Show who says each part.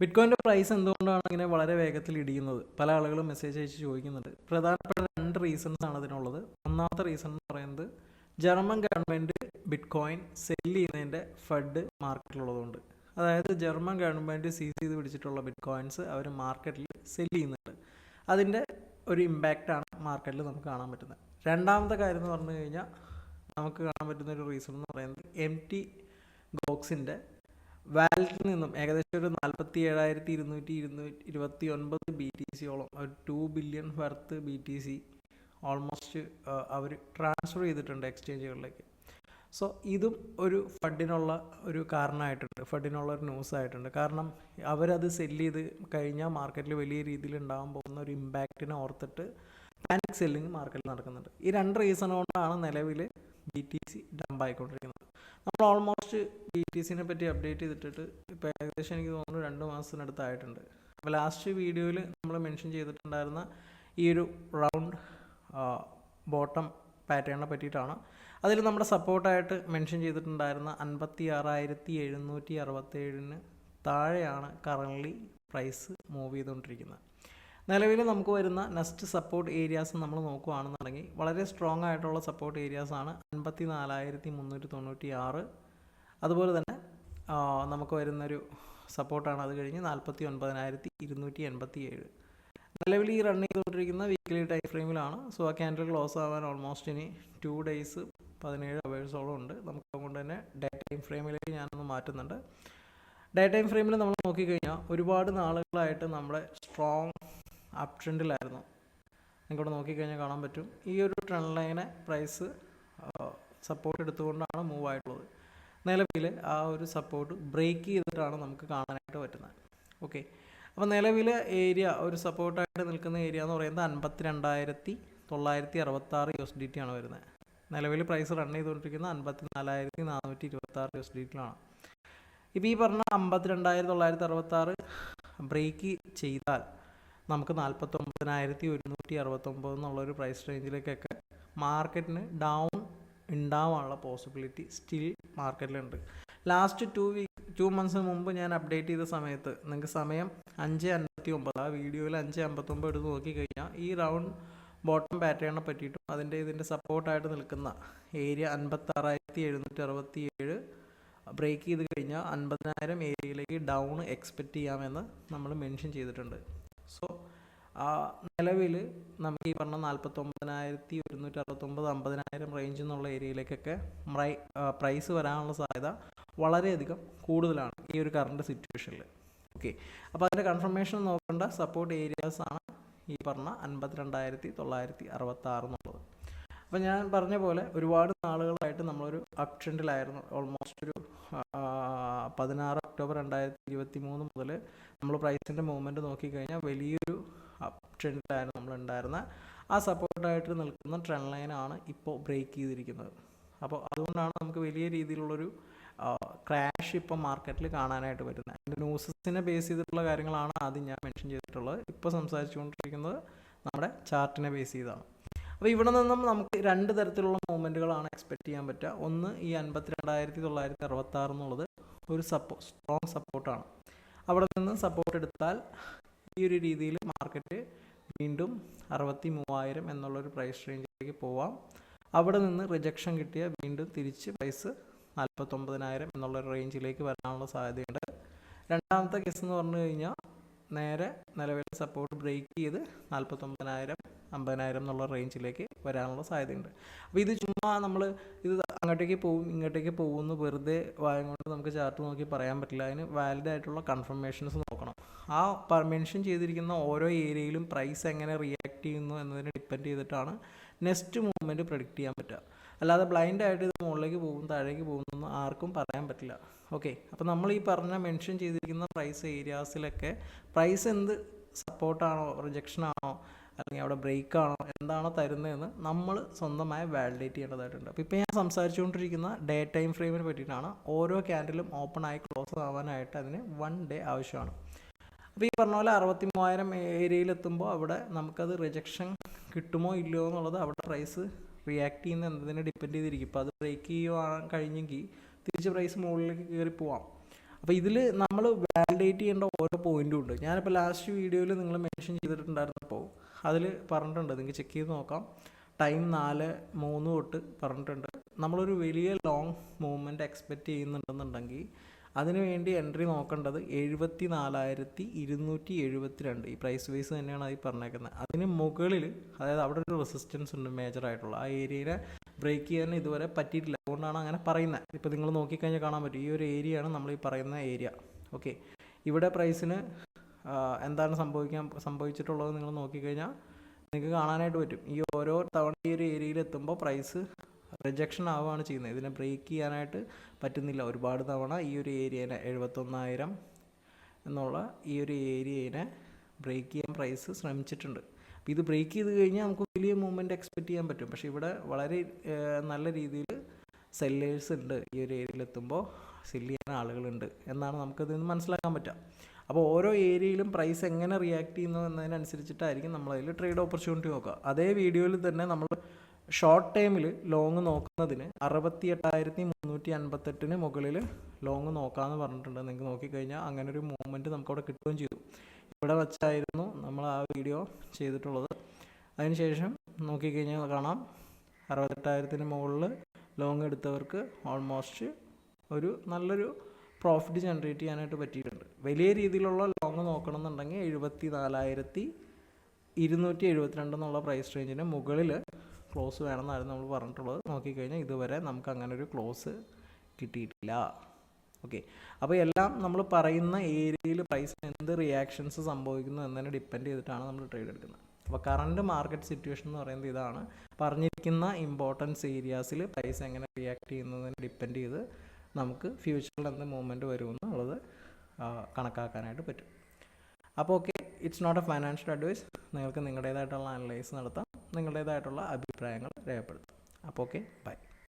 Speaker 1: ബിറ്റ്കോയിന്റെ price എന്തുകൊണ്ടാണ് ഇങ്ങനെ വളരെ വേഗത്തിൽ ഇടിയുന്നത്? പല ആളുകളും മെസ്സേജ് അയച്ച് ചോദിക്കുന്നുണ്ട്. പ്രധാനപ്പെട്ട രണ്ട് റീസൺസ് ആണ് അതിനുള്ളത്. ഒന്നാമത്തെ റീസൺ എന്ന് പറയുന്നത് ജർമ്മൻ ഗവൺമെന്റ് ബിറ്റ്കോയിൻ സെൽ ചെയ്യുന്നതിന്റെ ഫഡ് മാർക്കറ്റിലുള്ളതുകൊണ്ട് അതായത് ജർമ്മൻ ഗവൺമെന്റ് സീസ് ചെയ്ത് പിടിച്ചിട്ടുള്ള ബിറ്റ്കോയിൻസ് അവർ മാർക്കറ്റിൽ സെൽ ചെയ്യുന്നുണ്ട്. അതിന്റെ ഒരു ഇമ്പാക്റ്റാണ് മാർക്കറ്റിൽ നമുക്ക് കാണാൻ പറ്റുന്നത്. രണ്ടാമത്തെ കാര്യം എന്ന് പറഞ്ഞു കഴിഞ്ഞാൽ നമുക്ക് കാണാൻ പറ്റുന്ന ഒരു റീസൺ എന്ന് പറയുന്നത് എം ടി ഗോക്സിന്റെ വാലറ്റിൽ നിന്നും ഏകദേശം ഒരു നാൽപ്പത്തി ഏഴായിരത്തി ഇരുന്നൂറ്റി ഇരുന്നൂറ്റി ഇരുപത്തി ഒൻപത് ബി ടി സിയോളം ഒരു two billion worth B T C almost അവർ ട്രാൻസ്ഫർ ചെയ്തിട്ടുണ്ട് എക്സ്ചേഞ്ചുകളിലേക്ക് സോ ഇതും ഒരു ഫണ്ടിനുള്ള ഒരു കാരണമായിട്ടുണ്ട് ഫണ്ടിനുള്ള ഒരു ന്യൂസ് ആയിട്ടുണ്ട്. കാരണം അവരത് സെല്ല് ചെയ്ത് കഴിഞ്ഞാൽ മാർക്കറ്റിൽ വലിയ രീതിയിൽ ഉണ്ടാകാൻ പോകുന്ന ഒരു ഇമ്പാക്റ്റിനെ ഓർത്തിട്ട് പാനിക് സെല്ലിങ് മാർക്കറ്റിൽ നടക്കുന്നുണ്ട്. ഈ രണ്ട് റീസൺ കൊണ്ടാണ് നിലവിൽ ബി ടി സി ഡംപ് ആയിക്കൊണ്ടിരിക്കുന്നത്. നമ്മൾ ഓൾമോസ്റ്റ് ബി ടി സിനെ പറ്റി അപ്ഡേറ്റ് ചെയ്തിട്ട് ഇപ്പോൾ ഏകദേശം എനിക്ക് തോന്നുന്നു രണ്ട് മാസത്തിനടുത്തായിട്ടുണ്ട് അപ്പോൾ ലാസ്റ്റ് വീഡിയോയിൽ നമ്മൾ മെൻഷൻ ചെയ്തിട്ടുണ്ടായിരുന്ന ഈ ഒരു റൗണ്ട് ബോട്ടം പാറ്റേണിനെ പറ്റിയിട്ടാണ്. അതിൽ നമ്മുടെ സപ്പോർട്ടായിട്ട് മെൻഷൻ ചെയ്തിട്ടുണ്ടായിരുന്ന അൻപത്തി ആറായിരത്തി എഴുന്നൂറ്റി അറുപത്തേഴിന് താഴെയാണ് കറന്റ്ലി പ്രൈസ് മൂവ് ചെയ്തുകൊണ്ടിരിക്കുന്നത്. നിലവിൽ നമുക്ക് വരുന്ന നെക്സ്റ്റ് സപ്പോർട്ട് ഏരിയാസ് നമ്മൾ നോക്കുകയാണെന്നുണ്ടെങ്കിൽ വളരെ സ്ട്രോങ് ആയിട്ടുള്ള സപ്പോർട്ട് ഏരിയാസാണ് അൻപത്തി നാലായിരത്തി മുന്നൂറ്റി തൊണ്ണൂറ്റി ആറ് അതുപോലെ തന്നെ നമുക്ക് വരുന്നൊരു സപ്പോർട്ടാണ് അത് കഴിഞ്ഞ് നാൽപ്പത്തി ഒൻപതിനായിരത്തി ഇരുന്നൂറ്റി എൺപത്തി ഏഴ് നിലവിൽ ഈ റൺ ചെയ്തുകൊണ്ടിരിക്കുന്ന വീക്ക്ലി ടൈം ഫ്രെയിമിലാണ് സോ ആ ക്യാൻഡിൽ ക്ലോസ് ആവാൻ ഓൾമോസ്റ്റ് ഇനി ടു ഡേയ്സ് പതിനേഴ് അവേഴ്സോളം ഉണ്ട്. നമുക്ക് അതുകൊണ്ട് തന്നെ ഡേ ടൈം ഫ്രെയിമിലേക്ക് ഞാനൊന്ന് മാറ്റുന്നുണ്ട്. ഡേ ടൈം ഫ്രെയിമിൽ നമ്മൾ നോക്കിക്കഴിഞ്ഞാൽ ഒരുപാട് നാളുകളായിട്ട് നമ്മുടെ സ്ട്രോങ് അപ് ട്രെൻഡിലായിരുന്നു നിങ്ങൾക്കിവിടെ നോക്കിക്കഴിഞ്ഞാൽ കാണാൻ പറ്റും. ഈ ഒരു ട്രെൻഡ് ലൈനെ പ്രൈസ് സപ്പോർട്ട് എടുത്തുകൊണ്ടാണ് മൂവ് ആയിട്ടുള്ളത്. നിലവിൽ ആ ഒരു സപ്പോർട്ട് ബ്രേക്ക് ചെയ്തിട്ടാണ് നമുക്ക് കാണാനായിട്ട് പറ്റുന്നത്. ഓക്കെ അപ്പോൾ നിലവിൽ ഏരിയ ഒരു സപ്പോർട്ടായിട്ട് നിൽക്കുന്ന ഏരിയ എന്ന് പറയുന്നത് അൻപത്തി രണ്ടായിരത്തി തൊള്ളായിരത്തി അറുപത്താറ് യു എസ് ഡി ടി ആണ് വരുന്നത്. നിലവിൽ പ്രൈസ് റൺ ചെയ്തുകൊണ്ടിരിക്കുന്നത് അൻപത്തി നാലായിരത്തി നാനൂറ്റി ഇരുപത്താറ് യു എസ് ഡി ടിയിലാണ് ഇപ്പോൾ ഈ പറഞ്ഞ അമ്പത്തി രണ്ടായിരത്തി തൊള്ളായിരത്തി അറുപത്താറ് ബ്രേക്ക് ചെയ്താൽ നമുക്ക് നാൽപ്പത്തൊമ്പതിനായിരത്തി ഒരുന്നൂറ്റി അറുപത്തൊമ്പത് എന്നുള്ളൊരു പ്രൈസ് റേഞ്ചിലേക്കൊക്കെ മാർക്കറ്റിന് ഡൗൺ ഉണ്ടാവാനുള്ള പോസിബിലിറ്റി സ്റ്റിൽ മാർക്കറ്റിലുണ്ട് ലാസ്റ്റ് ടു വീക്ക് ടു മന്ത്സിന് മുമ്പ് ഞാൻ അപ്ഡേറ്റ് ചെയ്ത സമയത്ത് നിങ്ങൾക്ക് സമയം അഞ്ച് അൻപത്തി ഒമ്പത് ആ വീഡിയോയിൽ അഞ്ച് അമ്പത്തൊമ്പത് എടുത്ത് നോക്കിക്കഴിഞ്ഞാൽ ഈ റൗണ്ട് ബോട്ടം പാറ്റേണിനെ പറ്റിയിട്ടും അതിന്റെ ഇതിന്റെ സപ്പോർട്ടായിട്ട് നിൽക്കുന്ന ഏരിയ അൻപത്താറായിരത്തി എഴുന്നൂറ്റി അറുപത്തി ഏഴ് ബ്രേക്ക് ചെയ്ത് കഴിഞ്ഞാൽ അൻപതിനായിരം ഏരിയയിലേക്ക് ഡൗൺ എക്സ്പെക്റ്റ് ചെയ്യാമെന്ന് നമ്മൾ മെൻഷൻ ചെയ്തിട്ടുണ്ട്. സോ നിലവിൽ നമുക്ക് ഈ പറഞ്ഞ നാൽപ്പത്തൊമ്പതിനായിരത്തി ഒരുന്നൂറ്റി അറുപത്തൊമ്പത് അമ്പതിനായിരം റേഞ്ച് എന്നുള്ള ഏരിയയിലേക്കൊക്കെ പ്രൈ പ്രൈസ് വരാനുള്ള സാധ്യത വളരെയധികം കൂടുതലാണ് ഈ ഒരു കറണ്ട് സിറ്റുവേഷനിൽ ഓക്കെ അപ്പോൾ അതിന്റെ കൺഫർമേഷൻ നോക്കേണ്ട. സപ്പോർട്ട് ഏരിയാസ് ആണ് ഈ പറഞ്ഞ അൻപത്തിരണ്ടായിരത്തി തൊള്ളായിരത്തി അറുപത്തി ആറ് എന്നുള്ളത്. അപ്പോൾ ഞാൻ പറഞ്ഞ പോലെ ഒരുപാട് നാളുകളായിട്ട് നമ്മളൊരു അപ് ട്രെൻഡിലായിരുന്നു ഓൾമോസ്റ്റ് ഒരു ആ, പതിനാറ് ഒക്ടോബർ രണ്ടായിരത്തി ഇരുപത്തി മൂന്ന് മുതൽ നമ്മൾ പ്രൈസിന്റെ മൂവ്മെന്റ് നോക്കിക്കഴിഞ്ഞാൽ വലിയൊരു അപ് ട്രെൻഡിലായിരുന്നു നമ്മളുണ്ടായിരുന്ന ആ സപ്പോർട്ടായിട്ട് നിൽക്കുന്ന ട്രെൻഡ് ലൈനാണ് ഇപ്പോൾ ബ്രേക്ക് ചെയ്തിരിക്കുന്നത്. അപ്പോൾ അതുകൊണ്ടാണ് നമുക്ക് വലിയ രീതിയിലുള്ളൊരു ക്രാഷ് ഇപ്പോൾ മാർക്കറ്റിൽ കാണാനായിട്ട് പറ്റുന്നത്. അതിന്റെ ന്യൂസസിനെ ബേസ് ചെയ്തിട്ടുള്ള കാര്യങ്ങളാണ് ആദ്യം ഞാൻ മെൻഷൻ ചെയ്തിട്ടുള്ളത്. ഇപ്പോൾ സംസാരിച്ചുകൊണ്ടിരിക്കുന്നത് നമ്മുടെ ചാർട്ടിനെ ബേസ് ചെയ്താണ്. അപ്പോൾ ഇവിടെ നിന്നും നമുക്ക് രണ്ട് തരത്തിലുള്ള മൂവ്മെന്റുകളാണ് എക്സ്പെക്റ്റ് ചെയ്യാൻ പറ്റുക. ഒന്ന് ഈ അൻപത്തി രണ്ടായിരത്തി തൊള്ളായിരത്തി അറുപത്തി ആറ് എന്നുള്ളത് ഒരു സപ്പോ സ്ട്രോങ് സപ്പോർട്ടാണ്. അവിടെ നിന്ന് സപ്പോർട്ട് എടുത്താൽ ഈ ഒരു രീതിയിൽ മാർക്കറ്റ് വീണ്ടും അറുപത്തി മൂവായിരം എന്നുള്ളൊരു പ്രൈസ് റേഞ്ചിലേക്ക് പോവാം. അവിടെ നിന്ന് റിജക്ഷൻ കിട്ടിയ വീണ്ടും തിരിച്ച് പ്രൈസ് നാൽപ്പത്തൊമ്പതിനായിരം എന്നുള്ള റേഞ്ചിലേക്ക് വരാനുള്ള സാധ്യതയുണ്ട്. രണ്ടാമത്തെ കേസ് എന്ന് പറഞ്ഞു കഴിഞ്ഞാൽ നേരെ നിലവിലെ സപ്പോർട്ട് ബ്രേക്ക് ചെയ്ത് നാൽപ്പത്തൊമ്പതിനായിരം അമ്പതിനായിരം എന്നുള്ള റേഞ്ചിലേക്ക് വരാനുള്ള സാധ്യതയുണ്ട്. അപ്പോൾ ഇത് ചുമ്മാ നമ്മൾ ഇത് അങ്ങോട്ടേക്ക് പോവും ഇങ്ങോട്ടേക്ക് പോകുമെന്ന് വെറുതെ വായം കൊണ്ട് നമുക്ക് ചാർട്ട് നോക്കി പറയാൻ പറ്റില്ല. അതിന് വാലിഡ് ആയിട്ടുള്ള കൺഫർമേഷൻസ് നോക്കണം. ആ മെൻഷൻ ചെയ്തിരിക്കുന്ന ഓരോ ഏരിയയിലും പ്രൈസ് എങ്ങനെ റിയാക്ട് ചെയ്യുന്നു എന്നതിനെ ഡിപ്പെൻഡ് ചെയ്തിട്ടാണ് നെക്സ്റ്റ് മൂവ്മെന്റ് പ്രഡിക്റ്റ് ചെയ്യാൻ പറ്റുക. അല്ലാതെ ബ്ലൈൻഡ് ആയിട്ട് ഇത് മുകളിലേക്ക് പോകും താഴേക്ക് പോകുന്നൊന്നും ആർക്കും പറയാൻ പറ്റില്ല. ഓക്കെ അപ്പോൾ നമ്മൾ ഈ പറഞ്ഞ മെൻഷൻ ചെയ്തിരിക്കുന്ന പ്രൈസ് ഏരിയാസിലൊക്കെ പ്രൈസ് എന്ത് സപ്പോർട്ടാണോ റിജക്ഷനാണോ അല്ലെങ്കിൽ അവിടെ ബ്രേക്ക് ആണോ എന്താണോ തരുന്നതെന്ന് നമ്മൾ സ്വന്തമായി വാലിഡേറ്റ് ചെയ്യേണ്ടതായിട്ടുണ്ട്. അപ്പോൾ ഇപ്പോൾ ഞാൻ സംസാരിച്ചുകൊണ്ടിരിക്കുന്ന ഡേ ടൈം ഫ്രെയിമിനെ പറ്റിയിട്ടാണ് ഓരോ ക്യാൻഡിലും ഓപ്പൺ ആയി ക്ലോസ് ആവാനായിട്ട് അതിന് വൺ ഡേ ആവശ്യമാണ്. അപ്പോൾ ഈ പറഞ്ഞ പോലെ അറുപത്തി മൂവായിരം ഏരിയയിലെത്തുമ്പോൾ അവിടെ നമുക്കത് റിജക്ഷൻ കിട്ടുമോ ഇല്ലയോ എന്നുള്ളത് അവിടെ പ്രൈസ് റിയാക്ട് ചെയ്യുന്ന എന്നതിനെ ഡിപ്പെൻഡ് ചെയ്തിരിക്കും. ഇപ്പോൾ അത് ബ്രേക്ക് ചെയ്യുവാൻ കഴിഞ്ഞെങ്കിൽ തിരിച്ച് പ്രൈസ് മുകളിലേക്ക് കയറി പോവാം. അപ്പോൾ ഇതിൽ നമ്മൾ വാലിഡേറ്റ് ചെയ്യേണ്ട ഓരോ പോയിന്റും ഉണ്ട്. ഞാനിപ്പോൾ ലാസ്റ്റ് വീഡിയോയിൽ നിങ്ങൾ മെൻഷൻ ചെയ്തിട്ടുണ്ടായിരുന്നപ്പോൾ അതിൽ പറഞ്ഞിട്ടുണ്ട്. നിങ്ങൾക്ക് ചെക്ക് ചെയ്ത് നോക്കാം. ടൈം നാല് മൂന്ന് തൊട്ട് പറഞ്ഞിട്ടുണ്ട്. നമ്മളൊരു വലിയ ലോങ് മൂവ്മെന്റ് എക്സ്പെക്റ്റ് ചെയ്യുന്നുണ്ടെന്നുണ്ടെങ്കിൽ അതിനുവേണ്ടി എൻട്രി നോക്കേണ്ടത് എഴുപത്തി നാലായിരത്തി ഇരുന്നൂറ്റി എഴുപത്തി രണ്ട് ഈ പ്രൈസ് വൈസ് തന്നെയാണ് അതിൽ പറഞ്ഞേക്കുന്നത്. അതിന് മുകളിൽ അതായത് അവിടെ ഒരു റെസിസ്റ്റൻസ് ഉണ്ട് മേജറായിട്ടുള്ള ആ ഏരിയയെ ബ്രേക്ക് ചെയ്യാൻ ഇതുവരെ പറ്റിയിട്ടില്ല. അതുകൊണ്ടാണ് അങ്ങനെ പറയുന്നത്. ഇപ്പോൾ നിങ്ങൾ നോക്കിക്കഴിഞ്ഞാൽ കാണാൻ പറ്റും. ഈ ഒരു ഏരിയയാണ് നമ്മൾ ഈ പറയുന്ന ഏരിയ ഓക്കെ ഇവിടെ പ്രൈസിന് എന്താണ് സംഭവിക്കാൻ സംഭവിച്ചിട്ടുള്ളത് നിങ്ങൾ നോക്കിക്കഴിഞ്ഞാൽ നിങ്ങൾക്ക് കാണാനായിട്ട് പറ്റും. ഈ ഓരോ തവണ ഈ ഒരു ഏരിയയിൽ എത്തുമ്പോൾ പ്രൈസ് റിജക്ഷൻ ആവുകയാണ് ചെയ്യുന്നത്. ഇതിനെ ബ്രേക്ക് ചെയ്യാനായിട്ട് പറ്റുന്നില്ല. ഒരുപാട് തവണ ഈ ഒരു ഏരിയനെ എഴുപത്തൊന്നായിരം എന്നുള്ള ഈ ഒരു ഏരിയനെ ബ്രേക്ക് ചെയ്യാൻ പ്രൈസ് ശ്രമിച്ചിട്ടുണ്ട്. അപ്പോൾ ഇത് ബ്രേക്ക് ചെയ്ത് കഴിഞ്ഞാൽ നമുക്ക് വലിയ മൂവ്മെന്റ് എക്സ്പെക്റ്റ് ചെയ്യാൻ പറ്റും. പക്ഷേ ഇവിടെ വളരെ നല്ല രീതിയിൽ സെല്ലേഴ്സ് ഉണ്ട് ഈ ഒരു ഏരിയയിൽ എത്തുമ്പോൾ. സെല്ല് ചെയ്യാൻ ആളുകളുണ്ട് എന്നാണ് നമുക്കതിൽ നിന്ന് മനസ്സിലാക്കാൻ പറ്റുക. അപ്പോൾ ഓരോ ഏരിയയിലും പ്രൈസ് എങ്ങനെ റിയാക്ട് ചെയ്യുന്നു എന്നതിനനുസരിച്ചിട്ടായിരിക്കും നമ്മളതിൽ ട്രേഡ് ഓപ്പർച്യൂണിറ്റി നോക്കുക. അതേ വീഡിയോയിൽ തന്നെ നമ്മൾ ഷോർട്ട് ടൈമിൽ ലോങ് നോക്കുന്നതിന് അറുപത്തി എട്ടായിരത്തി മുന്നൂറ്റി അൻപത്തെട്ടിന് മുകളിൽ ലോങ് നോക്കാമെന്ന് പറഞ്ഞിട്ടുണ്ട്. നിങ്ങൾക്ക് നോക്കിക്കഴിഞ്ഞാൽ അങ്ങനെ ഒരു മൂവ്മെന്റ് നമുക്കവിടെ കിട്ടുകയും ചെയ്തു. ഇവിടെ വച്ചായിരുന്നു നമ്മൾ ആ വീഡിയോ ചെയ്തിട്ടുള്ളത്. അതിനുശേഷം നോക്കിക്കഴിഞ്ഞാൽ കാണാം. അറുപത്തെട്ടായിരത്തിന് മുകളിൽ ലോങ് എടുത്തവർക്ക് ഓൾമോസ്റ്റ് ഒരു നല്ലൊരു പ്രോഫിറ്റ് ജനറേറ്റ് ചെയ്യാനായിട്ട് പറ്റിയിട്ടുണ്ട്. വലിയ രീതിയിലുള്ള ലോങ് നോക്കണമെന്നുണ്ടെങ്കിൽ എഴുപത്തി നാലായിരത്തി ഇരുന്നൂറ്റി എഴുപത്തിരണ്ട് എന്നുള്ള പ്രൈസ് റേഞ്ചിന് മുകളിൽ ക്ലോസ് വേണമെന്നായിരുന്നു നമ്മൾ പറഞ്ഞിട്ടുള്ളത്. നോക്കിക്കഴിഞ്ഞാൽ ഇതുവരെ നമുക്ക് അങ്ങനെ ഒരു ക്ലോസ് കിട്ടിയിട്ടില്ല. ഓക്കെ അപ്പോൾ എല്ലാം നമ്മൾ പറയുന്ന ഏരിയയിൽ പ്രൈസ് എന്ത് റിയാക്ഷൻസ് സംഭവിക്കുന്നു എന്നതിനെ ഡിപ്പെൻഡ് ചെയ്തിട്ടാണ് നമ്മൾ ട്രേഡ് എടുക്കുന്നത്. അപ്പോൾ കറണ്ട് മാർക്കറ്റ് സിറ്റുവേഷൻ എന്ന് പറയുന്നത് ഇതാണ്. പറഞ്ഞിരിക്കുന്ന ഇമ്പോർട്ടൻസ് ഏരിയാസിൽ പ്രൈസ് എങ്ങനെ റിയാക്ട് ചെയ്യുന്നതിനെ ഡിപ്പെൻഡ് ചെയ്ത് നമുക്ക് ഫ്യൂച്ചറിൽ എന്ത് മൂവ്മെന്റ് വരുമെന്നുള്ളത് കണക്കാക്കാനായിട്ട് പറ്റും. അപ്പോൾ okay it's not a financial advice നിങ്ങൾക്ക് നിങ്ങളുടേതായിട്ടുള്ള അനലൈസ് നടത്താം. നിങ്ങളുടേതായിട്ടുള്ള അഭിപ്രായങ്ങൾ രേഖപ്പെടുത്താം. അപ്പോൾ ഓക്കെ ബൈ